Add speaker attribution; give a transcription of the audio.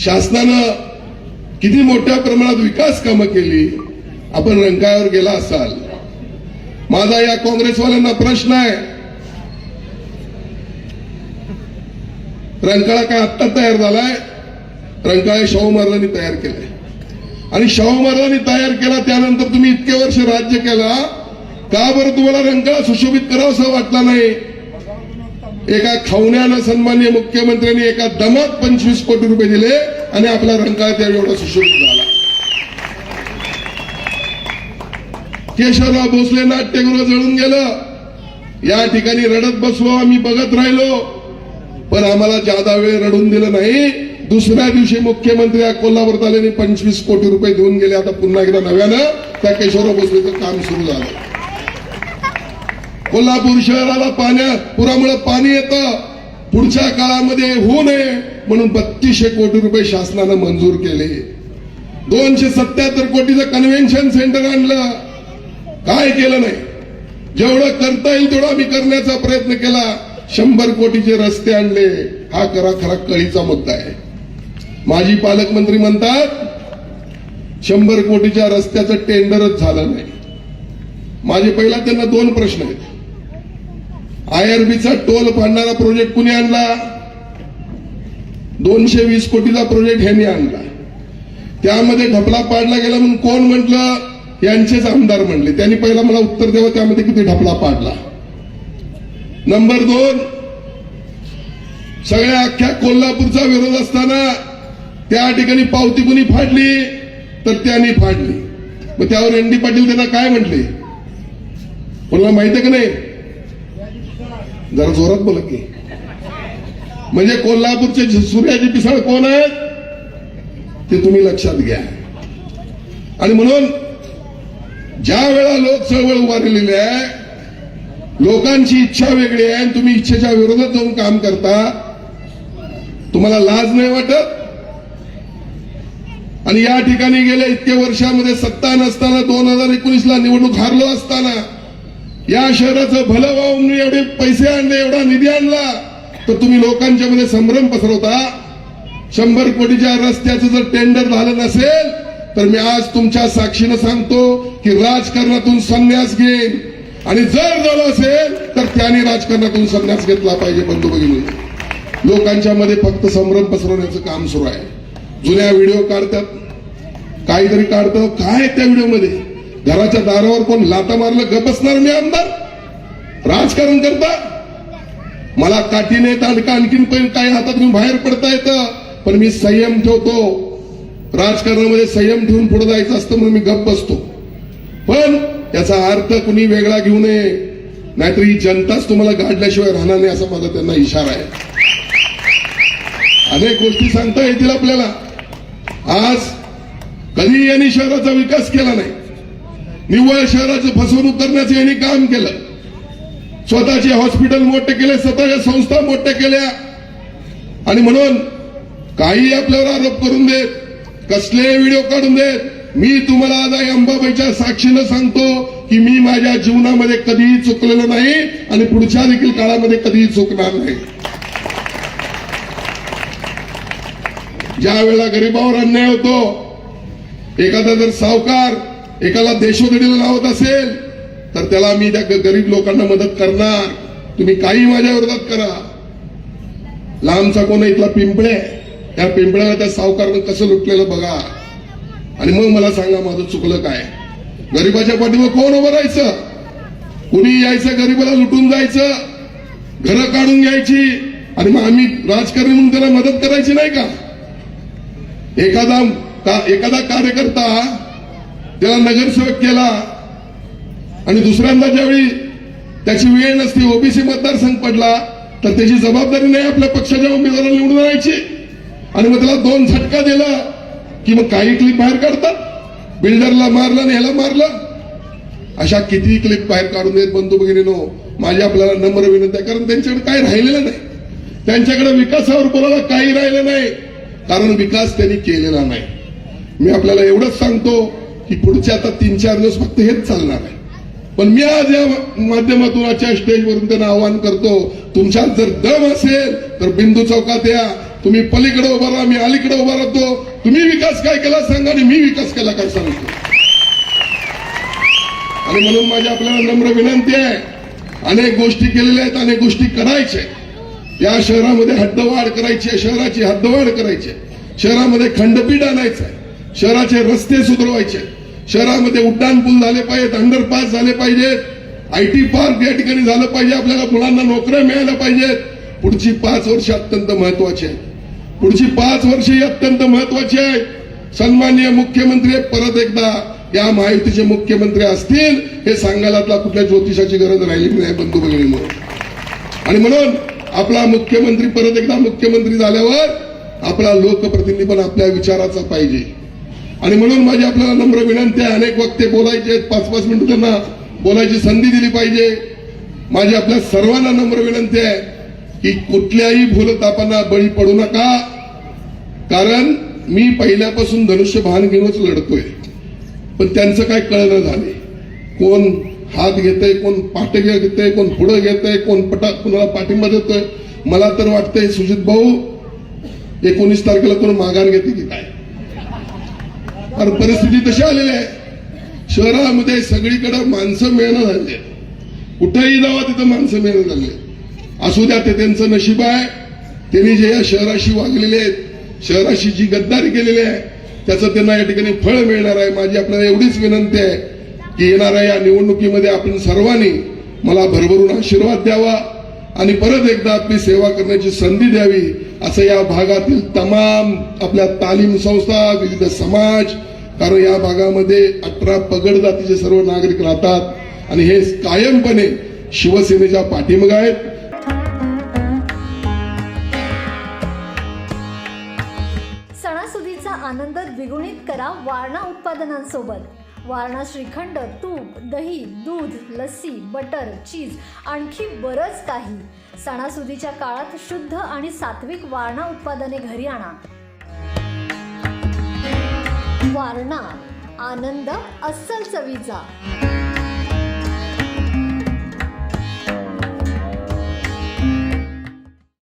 Speaker 1: शासनानं किती मोठ्या प्रमाणात विकास कामं केली आपण रंकाळ्यावर गेला असाल. माझा या काँग्रेसवाल्यांना प्रश्न आहे. रंकाळा काय आत्ता तयार झालाय? रंकाळा शाहू महाराजांनी तयार केलाय. आणि शाहू महाराजांनी तयार केला त्यानंतर तुम्ही इतके वर्ष राज्य केला का बरं तुम्हाला रंकाळा सुशोभित करावासा वाटला नाही? एका खवण्यानं सन्मान्य मुख्यमंत्र्यांनी एका दमात पंचवीस कोटी रुपये दिले आणि आपला रंकाळ त्या एवढा सुशोभित झाला. केशवराव भोसले नाट्यगृह जळून गेलं. या ठिकाणी रडत बसलो आम्ही बघत राहिलो. पण आम्हाला जादा वेळ रडून दिलं नाही. दुसऱ्या दिवशी मुख्यमंत्री कोल्हापूर आल्याने पंचवीस कोटी रुपये देऊन गेले. आता पुन्हा एकदा नव्यानं त्या केशवराव भोसलेचं काम सुरू झालं. कोल्हापूर शहराला पाण्या पुरामुळे पाणी येतं. पुढच्या काळामध्ये होऊ नये म्हणून बत्तीसशे कोटी रुपये शासनानं मंजूर केले. दोनशे सत्याहत्तर कोटीचं कन्व्हेन्शन सेंटर आणलं. काय केलं नाही? जेवढं करता येईल तेवढं आम्ही करण्याचा प्रयत्न केला. शंभर कोटीचे रस्ते आणले. हा खरा खरा कळीचा मुद्दा आहे. माजी पालकमंत्री म्हणतात शंभर कोटीच्या रस्त्याचं टेंडरच झालं नाही. माझे पहिला त्यांना दोन प्रश्न आहेत. आयआरबीचा टोल पाडणारा प्रोजेक्ट कुणी आणला? दोनशे वीस कोटीचा प्रोजेक्ट ह्यांनी आणला. त्यामध्ये ढपला पाडला गेला म्हणून कोण म्हटलं? यांचेच आमदार म्हणले. त्यांनी पहिला मला उत्तर द्यावं त्यामध्ये किती ढपला पाडला. नंबर दोन सगळ्या अख्ख्या कोल्हापूरचा विरोध असताना त्या ठिकाणी पावती कुणी फाडली? तर त्यांनी फाडली. मग त्यावर एन डी पाटील त्यांना काय म्हटले? कोणाला माहिती आहे का नाही? जरा जोरात बोला की. म्हणजे कोल्हापूरचे सूर्याजी पिसाळ कोण आहेत? ते तुम्ही लक्षात घ्या. आणि म्हणून ज्या वेळा लोक चळवळ उभारलेली आहे लोकांची इच्छा वेगळी आहे आणि तुम्ही इच्छेच्या विरोधात जाऊन काम करता तुम्हाला लाज नाही वाटत? आणि या ठिकाणी गेल्या इतक्या वर्षामध्ये सत्ता नसताना दोन हजार एकोणीसला निवडणूक हारलो असताना या शहराचं भलं व्हावं म्हणून एवढे पैसे आणले एवढा निधी आणला तर तुम्ही लोकांच्या मध्ये संभ्रम पसरवता. शंभर कोटीच्या रस्त्याचं जर टेंडर झालं नसेल तर मी आज तुमच्या साक्षीनं सांगतो की राजकारणातून संन्यास घेईन. आणि जर झालं असेल तर त्याने राजकारणातून संन्यास घेतला पाहिजे बंधू भगिनी. लोकांच्या मध्ये फक्त संभ्रम पसरवण्याचं काम सुरू आहे. जुन्या व्हिडिओ काढतात. काहीतरी काढतं. काय त्या व्हिडिओमध्ये घराच्या दारावर कोण लाता मारलं गप बसणार मी आमदार? राजकारण करता मला काठीने ताडका आणखीन पण काही हातात घेऊन बाहेर पडता येतं पण मी संयम ठेवतो. राजकारणामध्ये संयम ठेवून पुढे जायचं असतं म्हणून मी गप बसतो. पण याचा अर्थ कुणी वेगळा घेऊ नये. नाहीतर ही जनताच तुम्हाला गाडल्याशिवाय राहणार नाही असा माझा त्यांना इशारा आहे. अनेक गोष्टी सांगता येतील आपल्याला. आज कधी यांनी शहराचा विकास केला नाही. निव्वळ शहराचं फसवणूक करण्याचं यांनी काम केलं. स्वतःचे हॉस्पिटल मोठे केले स्वतःच्या संस्था मोठ्या केल्या. आणि म्हणून काही आपल्यावर आरोप करून देत कसले व्हिडिओ काढून देत मी तुम्हाला आज आई अंबाबाईच्या साक्षीनं सांगतो की मी माझ्या जीवनामध्ये कधीही चुकलेलं नाही आणि पुढच्या देखील काळामध्ये कधीही चुकणार नाही. ज्या वेळेला गरिबावर अन्याय होतो एखादा जर सावकार एकाला देशोधडीला लावत असेल तर त्याला मी त्या गरीब लोकांना मदत करणार. तुम्ही काही माझ्या विरोधात करा. लांबचा कोण इथला पिंपळे? त्या पिंपळ्याला त्या सावकारनं कसं लुटलेलं बघा. आणि मग मला सांगा माझं चुकलं काय? गरीबाच्या पाठीवर कोण उभं राहायचं? कुणी यायचं गरीबाला लुटून जायचं? घरं काढून घ्यायची? आणि मग आम्ही राजकारणी म्हणून त्याला मदत करायची नाही का? एखादा का- एखादा कार्यकर्ता त्याला नगरसेवक केला. आणि दुसऱ्यांदा ज्यावेळी त्याची वेळ नसती ओबीसी मतदारसंघ पडला तर त्याची जबाबदारी नाही आपल्या पक्षाच्या उमेदवाराला निवडून आणायची. आणि मग त्याला दोन झटका दिला की मग काही क्लिप बाहेर काढतात. बिल्डरला मारलं आणि ह्याला मारलं. अशा किती क्लिप बाहेर काढून देत बंधू भगिनीनो माझी आपल्याला नम्र विनंती आहे कारण त्यांच्याकडे काही राहिलेलं नाही. त्यांच्याकडे विकासावर बोलायला काही राहिलं नाही कारण विकास त्यांनी केलेला नाही. मी आपल्याला एवढंच सांगतो की पुढचे आता तीन चार दिवस फक्त हेच चालणार आहे. पण मी आज या माध्यमातून आजच्या स्टेजवरून त्यांना आवाहन करतो तुमच्यात जर दम असेल तर बिंदू चौकात या. तुम्ही पलीकडे उभा राहा मी अलीकडे उभा राहतो. तुम्ही विकास काय केला सांगा आणि मी विकास केला काय सांगतो. आणि म्हणून माझी आपल्याला नम्र विनंती आहे. अनेक गोष्टी केलेल्या आहेत अनेक गोष्टी करायच्या या शहरामध्ये हद्दवाढ करायची आहे शहराची हद्दवाढ करायची आहे. शहरामध्ये खंडपीठ आणायचं आहे. शहराचे रस्ते सुधरवायचे आहेत. शहरामध्ये उड्डाण पूल झाले पाहिजेत अंडरपास झाले पाहिजेत आय टी पार्क या ठिकाणी झालं पाहिजे. आपल्याला मुलांना नोकऱ्या मिळाल्या पाहिजेत पुढची पाच वर्ष अत्यंत महत्वाची आहेत. पुढची पाच वर्ष ही अत्यंत महत्वाची आहेत. सन्माननीय मुख्यमंत्री परत एकदा या महायुतीचे मुख्यमंत्री असतील हे सांगायला आपला कुठल्या ज्योतिषाची गरज राहिली नाही बंधू भगिनींनो? आणि म्हणून आपला मुख्यमंत्री परत एकदा मुख्यमंत्री झाल्यावर आपला लोकप्रतिनिधी पण आपल्या विचाराचा पाहिजे. आणि म्हणून माझी आपल्याला नम्र विनंती आहे अनेक वक्ते बोलायचे आहेत पाच पाच मिनिटं त्यांना बोलायची संधी दिली पाहिजे. माझी आपल्या सर्वांना नम्र विनंती आहे की कुठल्याही भूलतापांना बळी पडू नका. कारण मी पहिल्यापासून धनुष्य भान घेऊनच लढतोय. पण त्यांचं काय कळणं झाले कोण हात घेतय कोण पाठगे घेतय कोण पुढं घेतय कोण पटा कुणाला पाठिंबा देतोय? मला तर वाटतंय सुजित भाऊ एकोणीस तारखेला कोण माघार घेते की काय? कारण परिस्थिती तशी आलेली आहे. शहरामध्ये सगळीकडे माणसं मिळणं झाली कुठेही जावा तिथं माणसं मिळणं झाली असू द्या ते त्यांचं नशीब आहे. त्यांनी जे या शहराशी वागलेले आहेत शहराशी जी गद्दारी केलेली आहे त्याचं त्यांना या ठिकाणी फळ मिळणार आहे. माझी आपल्याला एवढीच विनंती आहे की येणाऱ्या या निवडणुकीमध्ये आपण सर्वांनी मला भरभरून आशीर्वाद द्यावा आणि परत एकदा आपली सेवा करण्याची संधी द्यावी. असं या भागातील तमाम आपल्या तालीम संस्था विविध समाज कारण या भागामध्ये अठरा पगड जातीचे सर्व नागरिक राहतात आणि हे कायमपणे शिवसेनेच्या पाठीमागे आहेत.
Speaker 2: सणासुदीचा आनंद द्विगुणित करा वारणा उत्पादनांसोबत. वारणा श्रीखंड तूप दही दूध लस्सी बटर चीज आणखी बरंच काही. सणासुदीच्या काळात शुद्ध आणि सात्विक वारणा उत्पादने घरी आणा. वारणा आनंद अस्सल चवीचा.